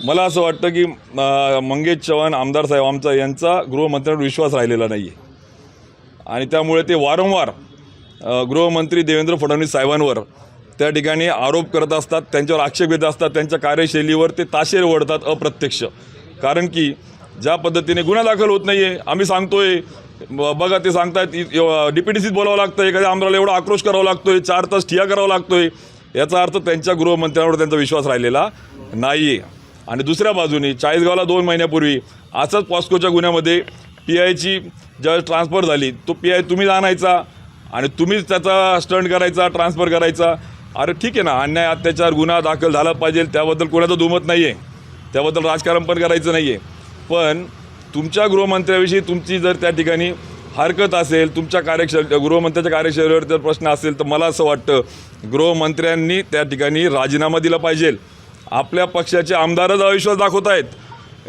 मला असं वाटतं की मंगेश चव्हाण आमदार साहेब आमचा यांचा गृहमंत्र्यांवर विश्वास राहिलेला नाही आहे आणि त्यामुळे ते वारंवार गृहमंत्री देवेंद्र फडणवीस साहेबांवर त्या ठिकाणी आरोप करत असतात त्यांच्यावर आक्षेप घेत असतात त्यांच्या कार्यशैलीवर ते ताशेर ओढतात अप्रत्यक्ष. कारण की ज्या पद्धतीने गुन्हा दाखल होत नाही आहे आम्ही सांगतोय ब- बघा ते सांगतायत डी सीत बोलावं लागतं एखाद्या आमदाराला एवढा आक्रोश करावा लागतोय चार तास ठिया करावा लागतोय याचा अर्थ त्यांच्या गृहमंत्र्यांवर त्यांचा विश्वास राहिलेला नाही आहे आणि दुसऱ्या बाजूने चाळीसगावला दोन महिन्यापूर्वी असंच पॉस्कोच्या गुन्ह्यामध्ये पी आयची ज्यावेळेस ट्रान्सफर झाली तो पी आय तुम्हीच आणायचा आणि तुम्हीच त्याचा स्टंट करायचा ट्रान्सफर करायचा. अरे ठीक आहे ना अन्याय अत्याचार गुन्हा दाखल झाला पाहिजे त्याबद्दल कोणाचं दुमत नाही आहे त्याबद्दल राजकारण पण करायचं नाही आहे पण तुमच्या गृहमंत्र्याविषयी तुमची जर त्या ठिकाणी हरकत असेल तुमच्या कार्यशैल गृहमंत्र्याच्या कार्यशैलीवर जर प्रश्न असेल तर मला असं वाटतं गृहमंत्र्यांनी त्या ठिकाणी राजीनामा दिला पाहिजे. आपल्या पक्षाचे आमदारच अविश्वास दाखवत आहेत.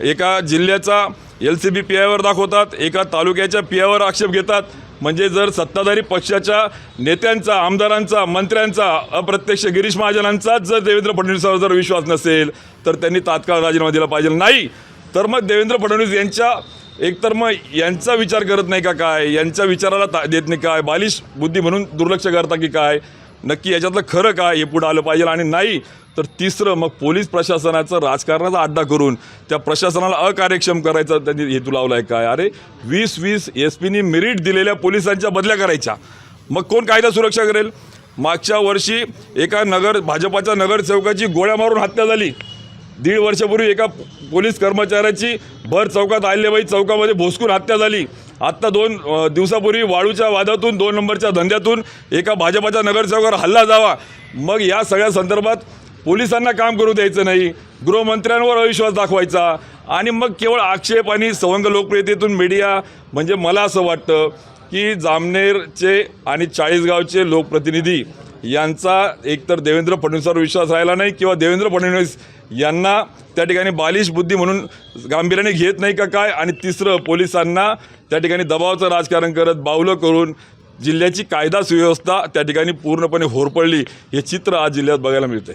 एका जिल्ह्याचा एल सी बी पी आयवर दाखवतात एका तालुक्याच्या पी आयवर आक्षेप घेतात. म्हणजे जर सत्ताधारी पक्षाच्या नेत्यांचा आमदारांचा मंत्र्यांचा अप्रत्यक्ष गिरीश महाजनांचाच जर देवेंद्र फडणवीसांवर जर विश्वास नसेल तर त्यांनी तात्काळ राजीनामा दिला पाहिजे. नाही तर मग देवेंद्र फडणवीस यांच्या एकतर मग यांचा विचार करत नाही का काय? यांच्या विचाराला ता देत नाही काय? बालिश बुद्धी म्हणून दुर्लक्ष करता की काय? नक्की याच्यातलं खरं काय हे पुढं आलं पाहिजे आणि नाही तर तिसरं मग पोलीस प्रशासनाचं राजकारणाचा अड्डा करून त्या प्रशासनाला अकार्यक्षम करायचा. त्यांनी हेतू लावला आहे काय? अरे वीस वीस एस पीनी मेरिट दिलेल्या पोलिसांच्या बदल्या करायच्या. मग कोण कायदा सुरक्षा करेल? मागच्या वर्षी एका नगर भाजपाच्या नगरसेवकाची गोळ्या मारून हत्या झाली. दीड वर्षापूर्वी एका पोलीस कर्मचाऱ्याची भर चौकात आल्याबाई चौकामध्ये भोसकून हत्या झाली. आत्ता दोन दिवसापूर्वी वाळूच्या वादातून दोन नंबरच्या धंद्यातून एका भाजपाच्या नगरसेवकावर हल्ला जावा मग या सगळ्या संदर्भात पोलिसांना काम करू द्यायचं नाही. गृहमंत्र्यांवर अविश्वास दाखवायचा. आणि मग केवळ आक्षेप आणि सवंग लोकप्रियतेतून मीडिया म्हणजे मला असं वाटतं की जामनेरचे आणि चाळीसगावचे लोकप्रतिनिधी यांचा एकतर देवेंद्र फडणवीसावर विश्वास राहिला नाही किंवा देवेंद्र फडणवीस यांना त्या ठिकाणी बालिश बुद्धी म्हणून गांभीर्याने घेत नाही का काय? आणि तिसरं पोलिसांना त्या ठिकाणी दबावाचं राजकारण करत बावलं करून जिल्ह्याची कायदा सुव्यवस्था त्या ठिकाणी पूर्णपणे होरपळली हे चित्र आज जिल्ह्यात बघायला मिळते